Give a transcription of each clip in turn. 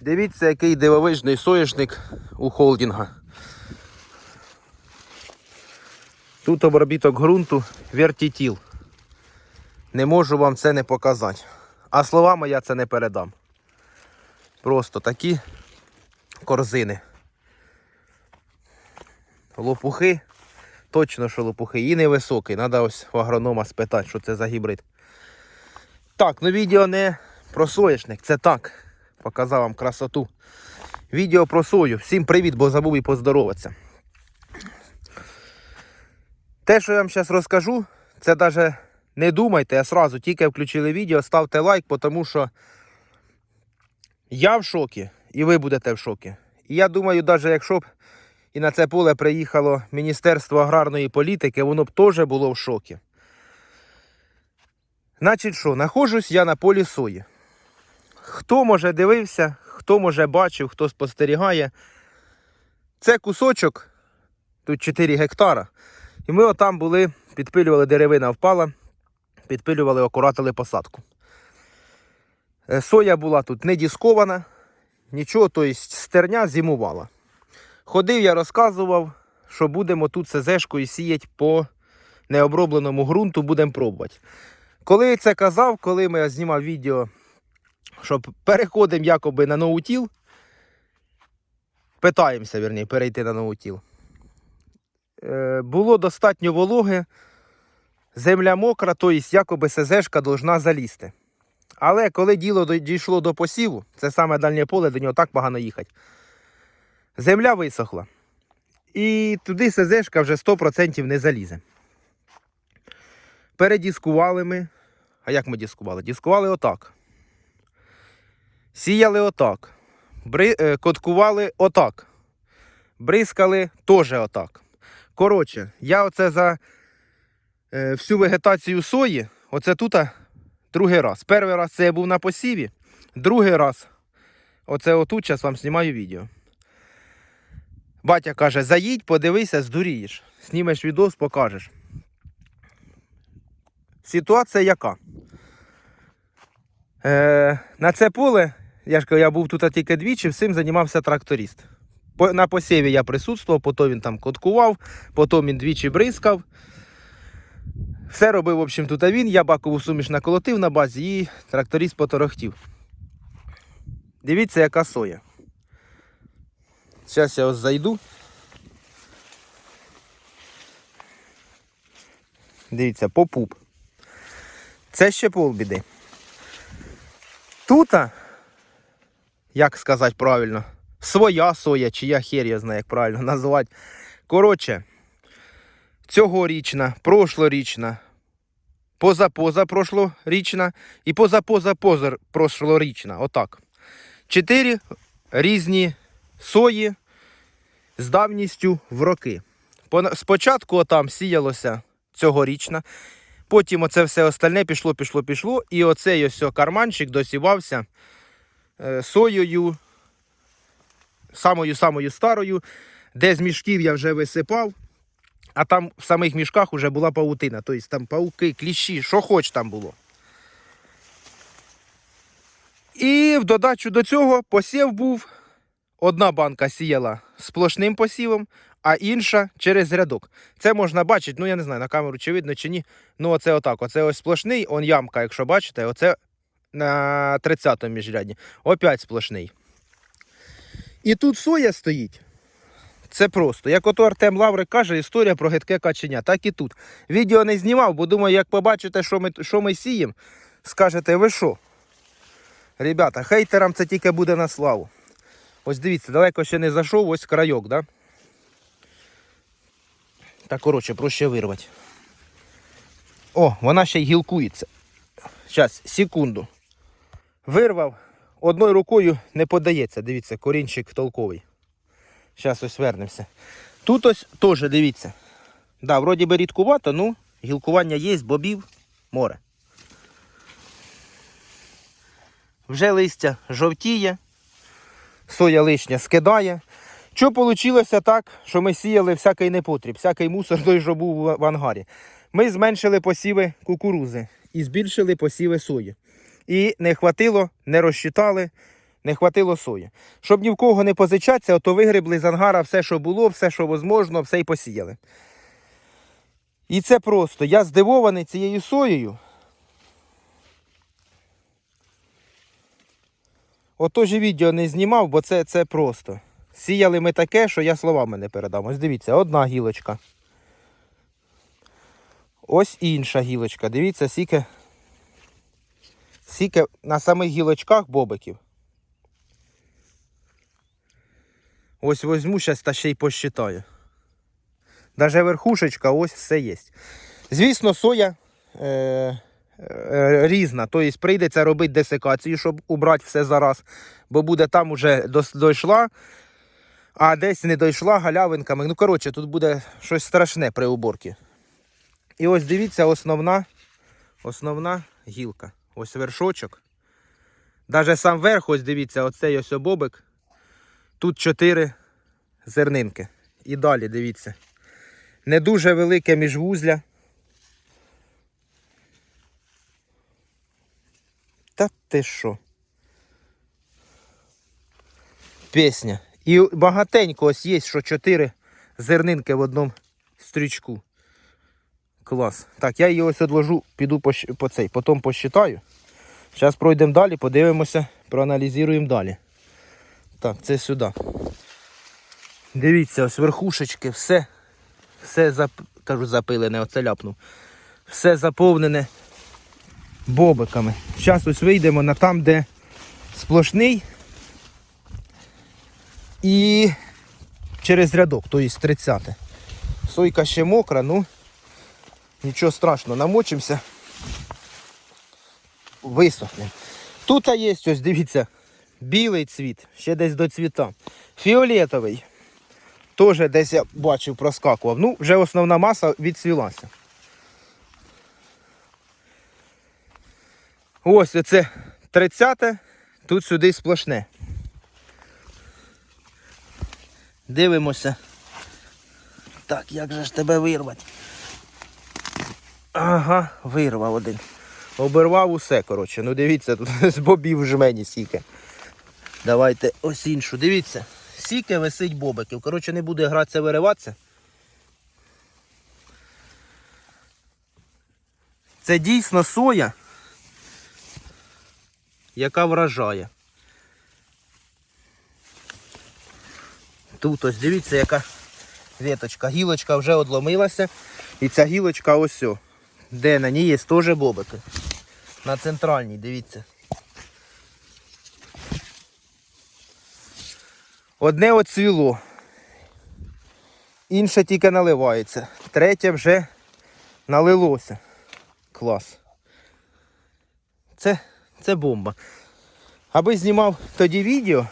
Дивіться, який дивовижний соняшник у холдинга. Тут обробіток ґрунту вертітіл. Не можу вам це не показати. А словами я це не передам. Просто такі корзини. Лопухи. Точно, що лопухи. І невисокий. Треба ось у агронома спитати, що це за гібрид. Так, ну відео не про соняшник, це так. Показав вам красоту. Відео про сою. Всім привіт, бо забув і поздороватися. Те, що я вам зараз розкажу, це навіть не думайте, а сразу тільки включили відео, ставте лайк, тому що я в шокі, і ви будете в шокі. І я думаю, навіть якщо б і на це поле приїхало Міністерство аграрної політики, воно б теж було в шокі. Значить що, нахожусь я на полі сої. Хто може дивився, хто може бачив, хто спостерігає. Це кусочок, тут 4 гектара. І ми отам були, підпилювали деревина впала, підпилювали, акуратили посадку. Е, Соя була тут не діскована, нічого, тобто стерня зимувала. Ходив я, розказував, що будемо тут СЗшкою сіяти по необробленому ґрунту, будемо пробувати. Коли я це казав, коли ми знімав відео, що переходимо якоби на ноутіл, питаємося, вірні, перейти на ноутіл. Е, було достатньо вологи, земля мокра, тобто якоби СЗшка должна залізти. Але коли діло дійшло до посіву, це саме дальнє поле, до нього так погано їхати. Земля висохла. І туди СЗшка вже 100% не залізе. Передіскували ми. А як ми дискували? Дискували отак. Сіяли отак. Е, Коткували отак. Бризкали теж отак. Коротше, я оце за е, всю вегетацію сої, оце тут другий раз. Перший раз це я був на посіві, другий раз, оце отут, зараз вам знімаю відео. Батя каже, заїдь, подивися, здурієш. Знімеш відос, покажеш. Ситуація яка? Е, на це поле, я ж кажу, я був тут тільки двічі, всім займався тракторист. На посіві я присутствував, потім він там коткував, потім він двічі бризкав. Все робив, в общем, тут він. Я бакову суміш наколотив на базі і тракторист поторохтів. Дивіться, яка соя. Зараз я ось зайду. Дивіться, по пуп. Це ще полбіди. Тута, як сказати правильно, своя соя, чи я хер я знаю, як правильно назвати. Коротше, цьогорічна, прошлорічна, позапозапрошлорічна і позапозапозапрошлорічна. Отак. Чотири різні сої з давністю в роки. Спочатку отам сіялося цьогорічна, потім оце все остальне пішло, пішло, пішло, і оцей ось карманчик досівався соєю, самою-самою старою, де з мішків я вже висипав, а там в самих мішках вже була паутина. Тобто там пауки, кліщі, що хоч там було. І в додачу до цього посів був. Одна банка сіяла сплошним посівом, а інша через рядок. Це можна бачити, ну я не знаю, на камеру чи видно, чи ні. Ну, оце отак. Оце ось сплошний, он ямка, якщо бачите, оце на 30-му міжряді. Опять сплошний. І тут соя стоїть. Це просто. Як ото Артем Лаврик каже, історія про гидке каченя. Так і тут. Відео не знімав, бо думаю, як побачите, що ми, що ми сіємо, скажете, ви що? Ребята, хейтерам це тільки буде на славу. Ось дивіться, далеко ще не зайшов, ось крайок, да? Так, коротше, проще вирвати. О, вона ще й гілкується. Зараз, секунду. Вирвав. Одною рукою не подається. Дивіться, корінчик толковий. Зараз ось вернемося. Тут ось теж дивіться. Да, вроді би рідкувато, ну, гілкування є, бобів, море. Вже листя жовтіє соя лишня скидає. Що вийшло так, що ми сіяли всякий непотріб, всякий мусор той, що був в ангарі. Ми зменшили посіви кукурузи і збільшили посіви сої. І не хватило, не розчитали, Не хватило сої. Щоб ні в кого не позичатися, ото вигребли з ангара все, що було, все, що можливо, все й посіяли. І це просто. Я здивований цією соєю. Ото ж відео не знімав, бо це, це просто. Сіяли ми таке, що я словами не передам. Ось дивіться, одна гілочка. Ось інша гілочка. Дивіться, скільки, скільки на самих гілочках бобиків. Ось возьму зараз та ще й посчитаю. Даже верхушечка, ось все є. Звісно, соя е, е, різна. Тобто прийдеться робити десикацію, щоб убрати все зараз. Бо буде там уже дійшла, а десь не дійшла галявинками. Ну, коротше, тут буде щось страшне при уборці. І ось дивіться, основна, основна гілка. Ось вершочок. Даже сам верх, ось дивіться, оцей ось обобик. Тут чотири зернинки. І далі дивіться. Не дуже велике міжвузля. Та ти що? Пісня. І багатенько ось є, що чотири зернинки в одному стрічку. Клас. Так, я її ось одложу, піду по, по цей, потім посчитаю. Зараз пройдемо далі, подивимося, проаналізуємо далі. Так, це сюди. Дивіться, ось верхушечки, все, все зап... кажу, запилене, оце ляпнув. Все заповнене бобиками. Зараз ось вийдемо на там, де сплошний і через рядок, тобто 30. Сойка ще мокра, ну нічого страшного, намочимося. Висохне. Тут є, ось дивіться, білий цвіт, ще десь до цвіта. Фіолетовий. Теж десь я бачив, проскакував. Ну, вже основна маса відцвілася. Ось оце 30 тут сюди сплошне. Дивимося. Так, як же ж тебе вирвати? Ага, вирвав один. Обірвав усе, коротше. Ну дивіться, тут з бобів жмені сіки. Давайте ось іншу. Дивіться, сіки висить бобиків. Коротше, не буде гратися вириватися. Це дійсно соя, яка вражає. Тут ось дивіться, яка веточка. Гілочка вже одломилася. І ця гілочка ось. о, Де на ній є теж бобики. На центральній, дивіться. Одне оцвіло. Інше тільки наливається. Третє вже налилося. Клас. Це, це бомба. Аби знімав тоді відео,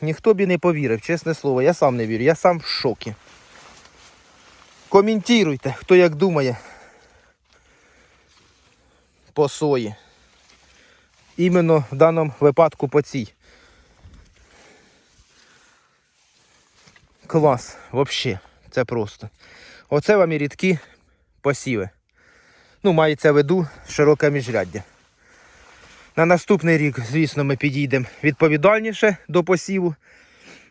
ніхто б і не повірив, чесне слово, я сам не вірю, я сам в шокі. Коментуйте, хто як думає по сої. Іменно в даному випадку по цій. Клас, взагалі, це просто. Оце вам і рідкі посіви. Ну, мається в виду широке міжряддя. На наступний рік, звісно, ми підійдемо відповідальніше до посіву.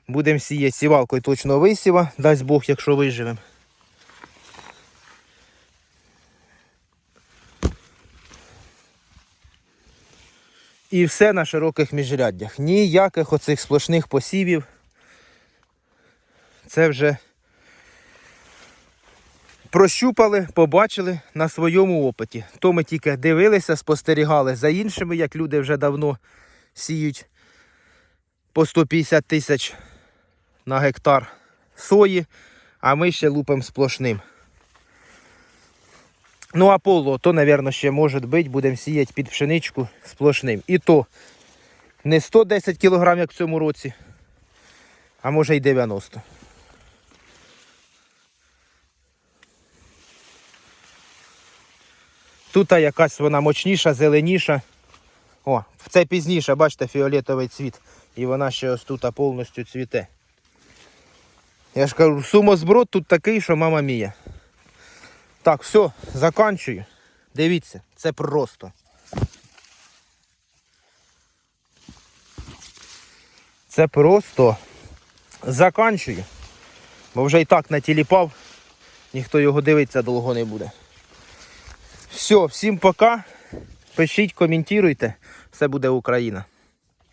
Будемо сіяти сівалкою точного висіва, дасть Бог, якщо виживемо. І все на широких міжряддях. Ніяких оцих сплошних посівів. Це вже прощупали, побачили на своєму опиті. То ми тільки дивилися, спостерігали за іншими, як люди вже давно сіють по 150 тисяч на гектар сої, а ми ще лупимо сплошним. Ну, а поло, то, мабуть, ще може бути, будемо сіяти під пшеничку сплошним. І то не 110 кг, як в цьому році, а може й 90. Тут якась вона мощніша, зеленіша. О, це пізніше, бачите, фіолетовий цвіт. І вона ще ось тут повністю цвіте. Я ж кажу, сумозброд тут такий, що мама мія. Так, все, заканчую. Дивіться, це просто. Це просто заканчую. Бо вже і так натіліпав, ніхто його дивитися довго не буде. Все, всім пока. Пишіть, коментуйте. Все буде Україна.